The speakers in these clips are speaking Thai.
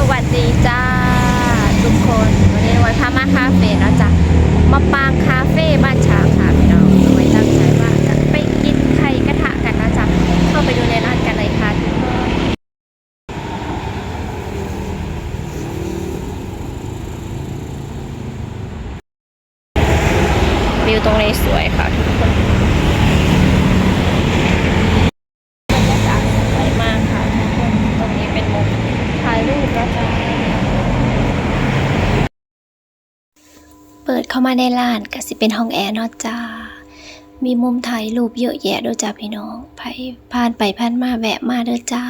สวัสดีจ้าทุกคน วันนี้วันพามาคาเฟ่แล้วจ้ะมาปางคาเฟ่บ้านช้างค่ะพี่น้องไว้ตั้งใจว่าจะไปกินไข่กระทะกันนะจ๊ะเข้าไปดูในร้านกันเลยค่ะทุกคนวิวตรงนี้สวยค่ะทุกคนบรรยากาศสวยมากค่ะทุกคนตรงนี้เป็นมุมถ่ายรูปแล้วจ้า เข้ามาในร้านก็สิเป็นห้องแอร์เนาะจ้า มีมุมถ่ายรูปเยอะแยะด้วยจ้าพี่น้องไปผ่านไปผ่านมาแวะมาเด้อจ้า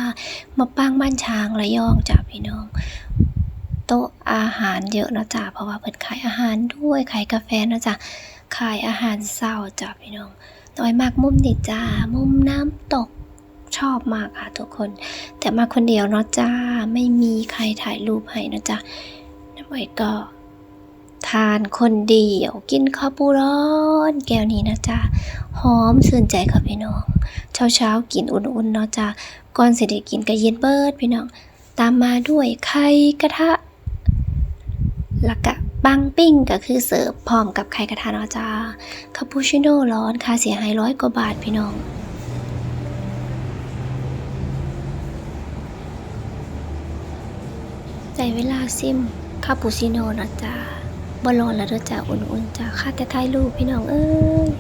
มาป้างบ้านช้างระยองจ้าพี่น้อง โต๊ะอาหารเยอะเนาะจ้าเพราะว่าเปิดขายอาหารด้วยขายกาแฟเนาะจ้าขายอาหารเศร้าจ้าพี่น้องน้อยมากมุมนี่จ้า มุมน้ำตกชอบมากค่ะทุกคน แต่มาคนเดียวเนาะจ้า ไม่มีใครถ่ายรูปให้นะจ้าน้ำอ้อยก็ ทานคนเดียวกินข้าวปูร้อนแก้วนี้นะจ๊ะหอมชื่นใจค่ะพี่น้อง เช้าเช้าๆกินอุ่นๆเนาะจ้ะก่อนเสได็จกินก็เย็นเบิดพี่น้อง ตามมาด้วยไข่กระทะแล้วก็ปังปิ้งก็คือเสิร์ฟพร้อมกับไข่กระทะเนาะจ้าคาปูชิโน่ร้อนค่าเสียหายร้อยกว่าบาทพี่น้องใจเวลาซิมคาปูชิโน่นะจ้า บอลอนแล้วเด้อจ้าอุ่นๆจ้าค่าแต่ถ่ายรูปพี่น้องเอ้ย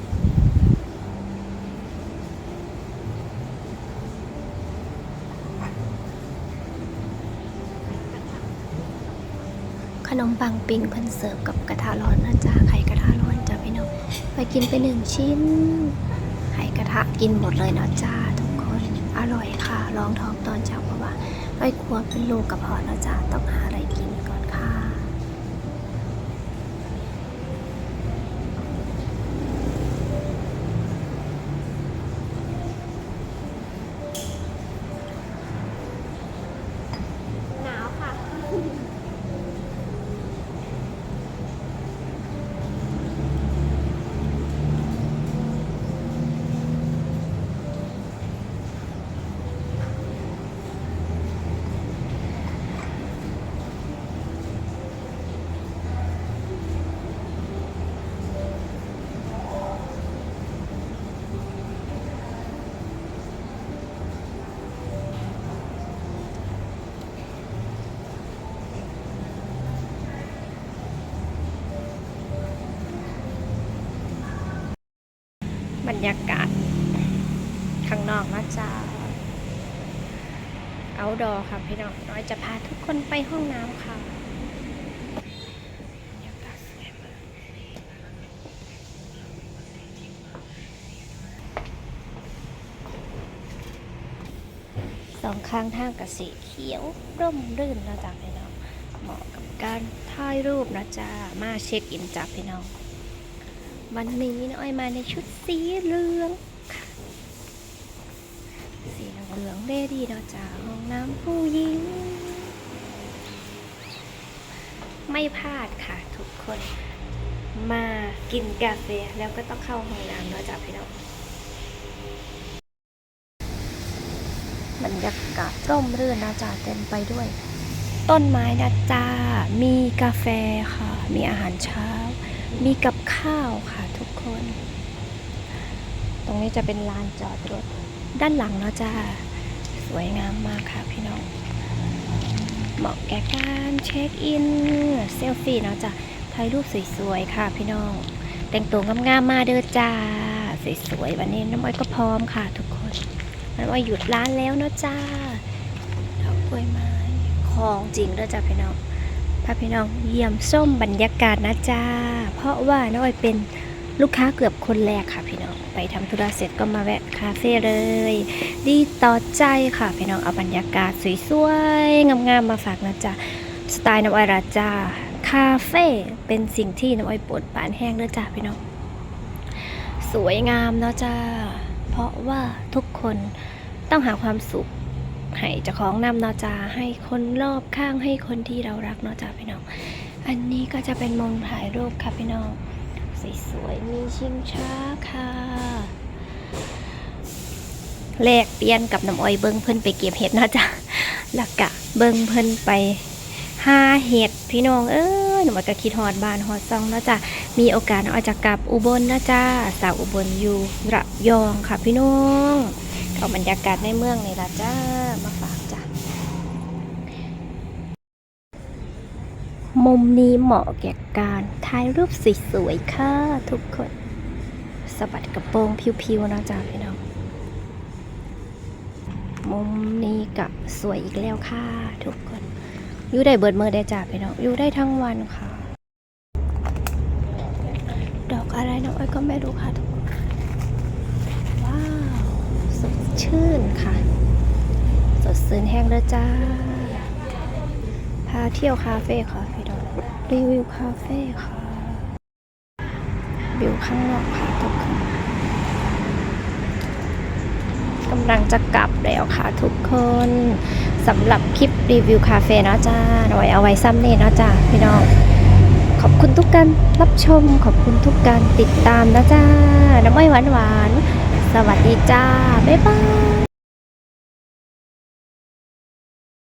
ขนมปังปิ้งเพิ่นเสิร์ฟกับกระทะร้อนนะจ้าไข่กระทะร้อนจ้าพี่น้องไปกินไปหนึ่งชิ้นไข่กระทะกินหมดเลยเนาะจ้าทุกคนอร่อยค่ะลองท้องตอนเช้าเพราะว่าไม่กลัวเป็นลูกกระเพาะนะจ้าต้องหาอะไรกินก่อน ยากาศ ข้างนอกนะจ๊ะเอาดอค่ะพี่น้องน้อยจะพาทุกคนไปห้องน้ำค่ะสวยมากสองข้างทางกับสีเขียวร่มรื่นนะจ๊ะพี่น้องเหมาะกับการถ่ายรูปนะจ๊ะมาเช็คอินจ้ะพี่น้อง วันนี้น้อยมาในชุดสีเหลืองสีเหลืองเรดีเราจากห้องน้ำผู้หญิง ไม่พลาดค่ะทุกคน มากินกาแฟแล้วก็ต้องเข้าห้องน้ำเนาจ้ะพี่น้องบรรยากาศร่มรื่นนะจ๊ะเต็มไปด้วย ต้นไม้นะจ้ามีกาแฟค่ะ มีอาหารเช้า มีกับข้าวค่ะทุกคน ตรงนี้จะเป็นลานจอดรถ ด้านหลังเนาะจ้าสวยงามมากค่ะพี่น้อง เหมาะแก่การเช็คอินเซลฟี่เนาะจ้ะถ่ายรูปสวยๆค่ะพี่น้อง แต่งตัวงามๆมาเด้อจ้า สวยๆวันนี้น้ำอ้อยก็พร้อมค่ะทุกคนน้ำอ้อยหยุดร้านแล้วเนาะจ้าดอกกล้วยไม้ของจริงเด้อจ้าพี่น้องาพี่น้องเยี่ยมส้มบรรยากาศนะจ้า เพราะว่าน้อยเป็นลูกค้าเกือบคนแรกค่ะพี่น้อง ไปทำธุระเสร็จก็มาแวะคาเฟ่เลย ดีต่อใจค่ะพี่น้องเอาบรรยากาศสวยๆงามๆมาฝากนะจ๊ะสไตล์น้ำอ้อยราจาคาเฟ่เป็นสิ่งที่น้ำอ้อยปวดปานแห้งเด้อจ้าพี่น้อง สวยงามเนาะจ้าเพราะว่าทุกคนต้องหาความสุข ให้เจ้าของนำเนาะจ้าให้คนรอบข้างให้คนที่เรารักเนาะจ้าพี่น้อง อันนี้ก็จะเป็นมุมถ่ายรูปค่ะพี่น้องสวยๆมีชิงช้าค่ะแลกเปลี่ยนกับน้ำอ้อยเบิ้งเพิ่นไปเก็บเห็ดเนาะจ้ะแล้วกะเบิ้งเพิ่นไปหาเห็ดพี่น้องเอ้ยหนูก็คิดฮอดบ้านฮอดซองนาะจ้ะมีโอกาสเอาจะกลับอุบลนะจ้าสาวอุบลอยู่ระยองค่ะพี่น้องเอาบรรยากาศในเมืองนี่ละจ้า มาฝากจ้ะ มุมนี้เหมาะแก่การถ่ายรูปสวยๆค่ะทุกคนสะบัดกระโปรงพิวๆนะจ้าพี่น้อง มุมนี้กับสวยอีกแล้วค่ะทุกคนอยู่ได้เบิดเมือได้จ้าพี่น้องอยู่ได้ทั้งวันค่ะ ดอกอะไรน้องอ้อยก็ไม่รู้ค่ะทุกคนว้าว สดชื่นค่ะ สืนแห้งเลยจ้า พาเที่ยวคาเฟ่ค่ะพี่น้องรีวิวคาเฟ่ค่ะวิวข้างนอกค่ะทุกคนกำลังจะกลับแล้วค่ะทุกคนสำหรับคลิปรีวิวคาเฟ่นะจ้าหน่อยเอาไว้ซ้ำเน่นะจ้าพี่น้อง ขอบคุณทุกการรับชม ขอบคุณทุกการติดตามนะจ้าน้ำอ้อยหวานหวาน สวัสดีจ้า บ๊ายบาย